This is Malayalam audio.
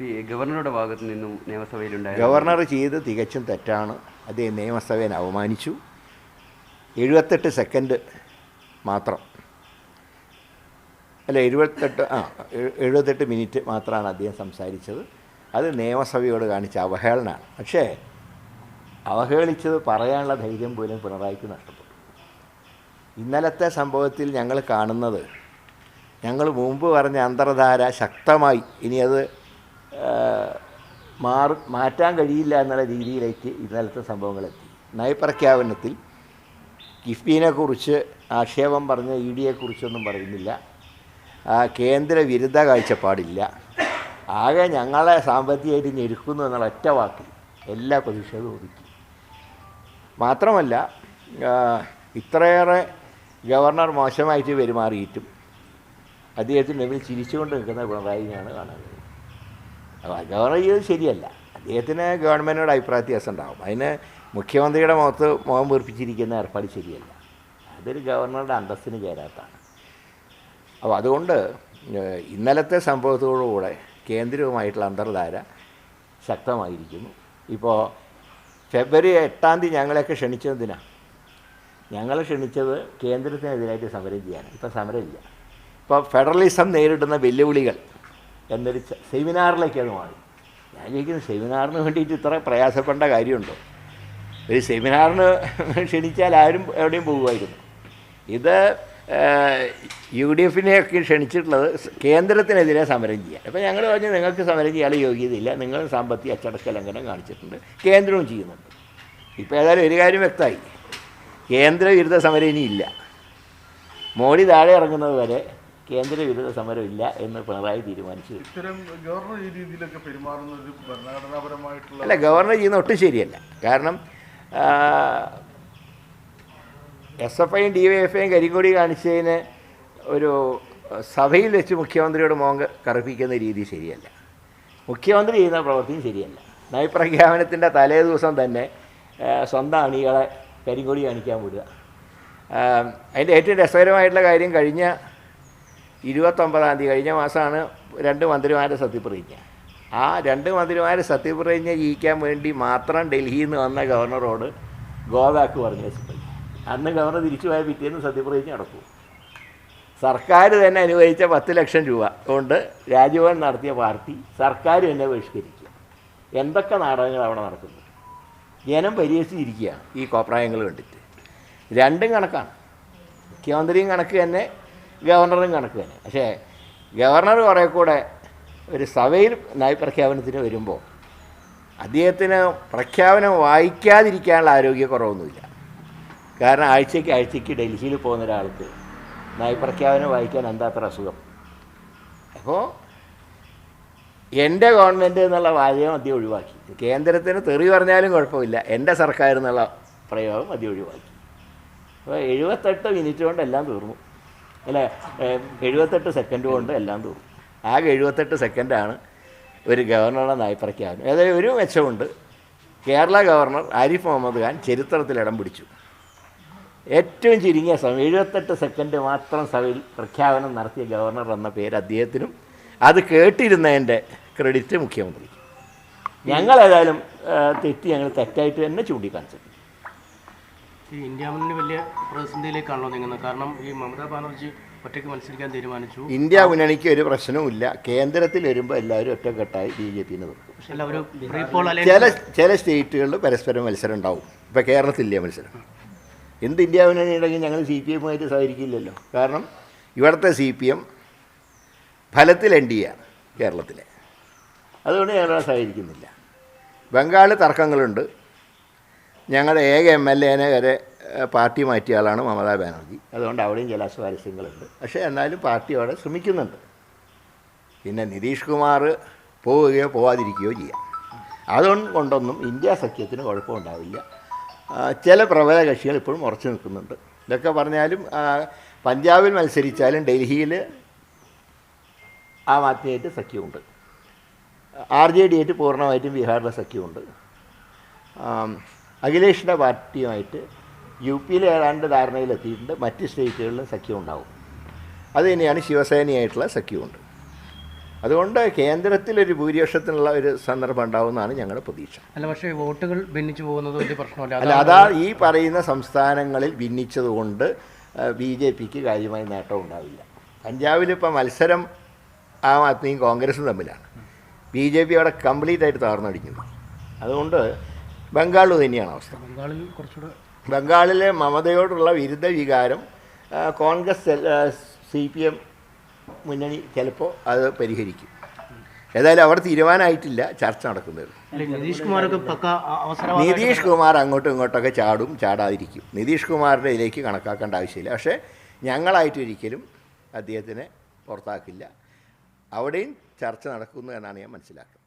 ഗവർണറുടെ ഭാഗത്ത് നിന്നും നിയമസഭയിലുണ്ടായ ഗവർണർ ചെയ്ത് തികച്ചും തെറ്റാണ്. അദ്ദേഹം നിയമസഭയെ അവമാനിച്ചു. എഴുപത്തെട്ട് സെക്കൻഡ് മാത്രം. അല്ല എഴുപത്തെട്ട് ആ എഴു- എഴുപത്തെട്ട് മിനിറ്റ് മാത്രമാണ് അദ്ദേഹം സംസാരിച്ചത്. അത് നിയമസഭയോട് കാണിച്ച അവഹേളനാണ്. പക്ഷേ അവഹേളിച്ചത് പറയാനുള്ള ധൈര്യം പോലും പിണറായിക്ക് നഷ്ടപ്പെട്ടു. ഇന്നലത്തെ സംഭവത്തിൽ ഞങ്ങൾ കാണുന്നത് ഞങ്ങൾ മുമ്പ് പറഞ്ഞ അന്തർധാര ശക്തമായി ഇനി അത് മാറി മാറ്റാൻ കഴിയില്ല എന്നുള്ള രീതിയിലേക്ക് ഇന്നലത്തെ സംഭവങ്ങളെത്തി. നയപ്രഖ്യാപനത്തിൽ കിഫ്ബീനെക്കുറിച്ച് ആക്ഷേപം പറഞ്ഞ ഇ ഡിയെക്കുറിച്ചൊന്നും പറയുന്നില്ല. കേന്ദ്ര വിരുദ്ധ കാഴ്ചപ്പാടില്ല. ആകെ ഞങ്ങളെ സാമ്പത്തികമായിട്ട് ഞെരുക്കുന്നു എന്നുള്ള ഒറ്റ വാക്കിൽ എല്ലാ പ്രതിഷേധവും ഒതുക്കി. മാത്രമല്ല ഇത്രയേറെ ഗവർണർ മോശമായിട്ട് പെരുമാറിയിട്ടും അദ്ദേഹത്തിന്റെ മുമ്പിൽ ചിരിച്ചുകൊണ്ട് നിൽക്കുന്ന പിണറായിയാണ് അപ്പോൾ ഗവർണർ ചെയ്തത് ശരിയല്ല. അദ്ദേഹത്തിന് ഗവൺമെന്റിനോട് അഭിപ്രായ വ്യത്യാസം ഉണ്ടാകും അതിന് മുഖ്യമന്ത്രിയുടെ മുഖത്ത് മുഖം വീർപ്പിച്ചിരിക്കുന്ന ഏർപ്പാട് ശരിയല്ല. അതൊരു ഗവർണറുടെ അന്തസ്സിന് ചേരാത്താണ്. അപ്പോൾ അതുകൊണ്ട് ഇന്നലത്തെ സംഭവത്തോടുകൂടെ കേന്ദ്രവുമായിട്ടുള്ള അന്തർധാര ശക്തമായിരിക്കുന്നു. ഇപ്പോൾ ഫെബ്രുവരി എട്ടാം തീയതി ഞങ്ങളെയൊക്കെ ക്ഷണിച്ചതിനാണ് ഞങ്ങളെ ക്ഷണിച്ചത് കേന്ദ്രത്തിനെതിരായിട്ട് സമരം ചെയ്യാനാണ്. ഇപ്പോൾ സമരമില്ല. ഇപ്പോൾ ഫെഡറലിസം നേരിടുന്ന വെല്ലുവിളികൾ എന്നൊരു സെമിനാറിലേക്ക് അത് മാറി. ഞാൻ ചോദിക്കുന്നു സെമിനാറിന് വേണ്ടിയിട്ട് ഇത്ര പ്രയാസപ്പെടേണ്ട കാര്യമുണ്ടോ? ഒരു സെമിനാറിന് ക്ഷണിച്ചാൽ ആരും എവിടെയും പോകുമായിരുന്നു. ഇത് യു ഡി എഫിനെയൊക്കെ ക്ഷണിച്ചിട്ടുള്ളത് കേന്ദ്രത്തിനെതിരെ സമരം ചെയ്യാൻ. അപ്പോൾ ഞങ്ങൾ പറഞ്ഞു നിങ്ങൾക്ക് സമരം ചെയ്യാനുള്ള യോഗ്യതയില്ല. നിങ്ങൾ സാമ്പത്തിക അച്ചടക്ക ലംഘനം കാണിച്ചിട്ടുണ്ട്. കേന്ദ്രവും ചെയ്യുന്നുണ്ട്. ഇപ്പോൾ ഏതായാലും ഒരു കാര്യം വ്യക്തമായി. കേന്ദ്ര വിരുദ്ധ സമരം ഇനിയില്ല. മോഡി താഴെ ഇറങ്ങുന്നത് വരെ കേന്ദ്ര വിരുദ്ധ സമരമില്ല എന്ന് പിണറായി തീരുമാനിച്ചു. ഇത്തരം ഗവർണർ ഈ രീതിയിലൊക്കെ പെരുമാറുന്ന ഒരു ഭരണഘടനാപരമായിട്ടുള്ള അല്ല ഗവർണർ ചെയ്യുന്ന ഒട്ടും ശരിയല്ല. കാരണം എസ് എഫ് ഐയും ഡി വൈ എഫ് ഐയും കരിങ്കൊടി കാണിച്ചതിന് ഒരു സഭയിൽ വെച്ച് മുഖ്യമന്ത്രിയോട് മോങ്ക കറുപ്പിക്കുന്ന രീതി ശരിയല്ല. മുഖ്യമന്ത്രി ചെയ്യുന്ന പ്രവൃത്തിയും ശരിയല്ല. നയപ്രഖ്യാപനത്തിന്റെ തലേ ദിവസം തന്നെ സ്വന്തം അണികളെ കരിങ്കൊടി കാണിക്കാൻ വിടുക. അതിന്റെ ഏറ്റവും രസകരമായിട്ടുള്ള കാര്യം കഴിഞ്ഞ ഇരുപത്തൊമ്പതാം തീയതി കഴിഞ്ഞ മാസമാണ് രണ്ട് മന്ത്രിമാരെ സത്യപ്രതിജ്ഞ. ആ രണ്ട് മന്ത്രിമാരെ സത്യപ്രതിജ്ഞ ജീവിക്കാൻ വേണ്ടി മാത്രം ഡൽഹിയിൽ നിന്ന് വന്ന ഗവർണറോട് ഗോവാക്ക് പറഞ്ഞു വെച്ചിട്ടുണ്ട് അന്ന് ഗവർണർ തിരിച്ചു പോയ പിറ്റേന്ന് സത്യപ്രതിജ്ഞ നടക്കും. സർക്കാർ തന്നെ അനുവദിച്ച പത്ത് ലക്ഷം രൂപ കൊണ്ട് രാജ്ഭവൻ നടത്തിയ പാർട്ടി സർക്കാർ തന്നെ ബഹിഷ്കരിക്കുക എന്തൊക്കെ നാടകങ്ങൾ അവിടെ നടക്കുന്നത് ജനം പരിഹസിച്ചിരിക്കുകയാണ് ഈ കോപ്രായങ്ങൾ കണ്ടിട്ട്. രണ്ടും കണക്കാണ്. മുഖ്യമന്ത്രിയും കണക്ക് തന്നെ ഗവർണറും കണക്ക് തന്നെ. പക്ഷേ ഗവർണർ കുറേ കൂടെ ഒരു സഭയിൽ നയപ്രഖ്യാപനത്തിന് വരുമ്പോൾ അദ്ദേഹത്തിന് പ്രഖ്യാപനം വായിക്കാതിരിക്കാനുള്ള ആരോഗ്യക്കുറവൊന്നുമില്ല. കാരണം ആഴ്ചയ്ക്ക് ആഴ്ചയ്ക്ക് ഡൽഹിയിൽ പോകുന്ന ഒരാൾക്ക് നയപ്രഖ്യാപനം വായിക്കാൻ എന്താ അത്ര അസുഖം? അപ്പോൾ എന്റെ ഗവൺമെന്റ് എന്നുള്ള വാചകം അദ്ദേഹം ഒഴിവാക്കി. കേന്ദ്രത്തിന് തെറി പറഞ്ഞാലും കുഴപ്പമില്ല. എന്റെ സർക്കാർ എന്നുള്ള പ്രയോഗം അദ്ദേഹം ഒഴിവാക്കി. അപ്പോൾ എഴുപത്തെട്ട് മിനിറ്റ് കൊണ്ട് എല്ലാം തീർന്നു. അല്ലേ? എഴുപത്തെട്ട് സെക്കൻഡ് കൊണ്ട് എല്ലാം തീർന്നു. ആകെ എഴുപത്തെട്ട് സെക്കൻഡാണ് ഒരു ഗവർണറുടെ നയപ്രഖ്യാപനം ഏതായാലും ഒരു മെച്ചമുണ്ട്. കേരള ഗവർണർ ആരിഫ് മുഹമ്മദ് ഖാൻ ചരിത്രത്തിൽ ഇടം പിടിച്ചു. ഏറ്റവും ചുരുങ്ങിയ സമയം എഴുപത്തെട്ട് സെക്കൻഡ് മാത്രം സഭയിൽ പ്രഖ്യാപനം നടത്തിയ ഗവർണർ എന്ന പേര് അദ്ദേഹത്തിനും അത് കേട്ടിരുന്നതിന്റെ ക്രെഡിറ്റ് മുഖ്യമന്ത്രി ഞങ്ങൾ തെറ്റ് ഞങ്ങൾ തെറ്റായിട്ട് തന്നെ ചൂണ്ടിക്കാണിച്ചിട്ടുണ്ട്. ഈ ഇന്ത്യ മുന്നണി വലിയ പ്രതിസന്ധിയിലേക്കാണല്ലോ നീങ്ങുന്നത്. കാരണം ഈ മമതാ ബാനർജി ഒറ്റയ്ക്ക് മത്സരിക്കാൻ തീരുമാനിച്ചു. ഇന്ത്യ മുന്നണിക്ക് ഒരു പ്രശ്നവുമില്ല കേന്ദ്രത്തിൽ വരുമ്പോൾ എല്ലാവരും ഒറ്റക്കെട്ടായി ബി ജെ പിന്ന് ചില ചില സ്റ്റേറ്റുകളിൽ പരസ്പരം മത്സരം ഉണ്ടാവും. ഇപ്പോൾ കേരളത്തിലില്ല മത്സരം? എന്ത് ഇന്ത്യ മുന്നണി ഉണ്ടെങ്കിൽ ഞങ്ങൾ സി പി എമ്മുമായിട്ട് സഹകരിക്കില്ലല്ലോ. കാരണം ഇവിടുത്തെ സി പി എം ഫലത്തിൽ എൻ ഡി ആണ് കേരളത്തിലെ. അതുകൊണ്ട് ഞങ്ങൾ സഹകരിക്കുന്നില്ല. ബംഗാൾ തർക്കങ്ങളുണ്ട്. ഞങ്ങളുടെ ഏക എം എൽ എനെ വരെ പാർട്ടി മാറ്റിയ ആളാണ് മമതാ ബാനർജി. അതുകൊണ്ട് അവിടെയും ചില സ്വാരസ്യങ്ങളുണ്ട് പക്ഷേ എന്നാലും പാർട്ടി അവിടെ ശ്രമിക്കുന്നുണ്ട്. പിന്നെ നിതീഷ് കുമാർ പോവുകയോ പോവാതിരിക്കുകയോ ചെയ്യാം. അതുകൊണ്ട് കൊണ്ടൊന്നും ഇന്ത്യ സഖ്യത്തിന് കുഴപ്പമുണ്ടാവില്ല. ചില പ്രബല കക്ഷികൾ ഇപ്പോഴും ഉറച്ചു നിൽക്കുന്നുണ്ട്. ഇതൊക്കെ പറഞ്ഞാലും പഞ്ചാബിൽ മത്സരിച്ചാലും ഡൽഹിയിൽ ആം ആദ്മിയായിട്ട് സഖ്യമുണ്ട്. ആർ ജെ ഡി ആയിട്ട് പൂർണമായിട്ടും ബീഹാറിലെ സഖ്യമുണ്ട്. അഖിലേഷിന്റെ പാർട്ടിയുമായിട്ട് യു പിയിൽ ഏതാണ്ട് ധാരണയിലെത്തിയിട്ടുണ്ട്. മറ്റ് സ്റ്റേറ്റുകളിലും സഖ്യം ഉണ്ടാവും അത് തന്നെയാണ് ശിവസേനയായിട്ടുള്ള സഖ്യമുണ്ട്. അതുകൊണ്ട് കേന്ദ്രത്തിലൊരു ഭൂരിപക്ഷത്തിനുള്ള ഒരു സന്ദർഭം ഉണ്ടാവുമെന്നാണ് ഞങ്ങളുടെ പ്രതീക്ഷ. അല്ല പക്ഷേ വോട്ടുകൾ ഭിന്നിച്ചു പോകുന്നത് വലിയ പ്രശ്നമല്ല. അല്ല അതാ ഈ പറയുന്ന സംസ്ഥാനങ്ങളിൽ ഭിന്നിച്ചതുകൊണ്ട് ബി ജെ പിക്ക് കാര്യമായ നേട്ടം ഉണ്ടാവില്ല. പഞ്ചാബിലിപ്പോൾ മത്സരം ആം ആദ്മിയും കോൺഗ്രസും തമ്മിലാണ്. ബി ജെ പി അവിടെ കംപ്ലീറ്റ് ആയിട്ട് തകർന്നടിക്കുന്നു. അതുകൊണ്ട് ബംഗാളിൽ തന്നെയാണ് അവസ്ഥ. ബംഗാളിൽ കുറച്ചുകൂടെ ബംഗാളിലെ മമതയോടുള്ള വിരുദ്ധ വികാരം കോൺഗ്രസ് സി പി എം മുന്നണി ചിലപ്പോൾ അത് പരിഹരിക്കും. ഏതായാലും അവിടെ തീരുമാനമായിട്ടില്ല ചർച്ച നടക്കുന്നത് നിതീഷ് കുമാർ അങ്ങോട്ടും ഇങ്ങോട്ടൊക്കെ ചാടും ചാടാതിരിക്കും. നിതീഷ് കുമാറിന്റെ ഇതിലേക്ക് കണക്കാക്കേണ്ട ആവശ്യമില്ല. പക്ഷേ ഞങ്ങളായിട്ട് ഒരിക്കലും അദ്ദേഹത്തിനെ പുറത്താക്കില്ല. അവിടെയും ചർച്ച നടക്കുന്നു എന്നാണ് ഞാൻ മനസ്സിലാക്കുന്നത്.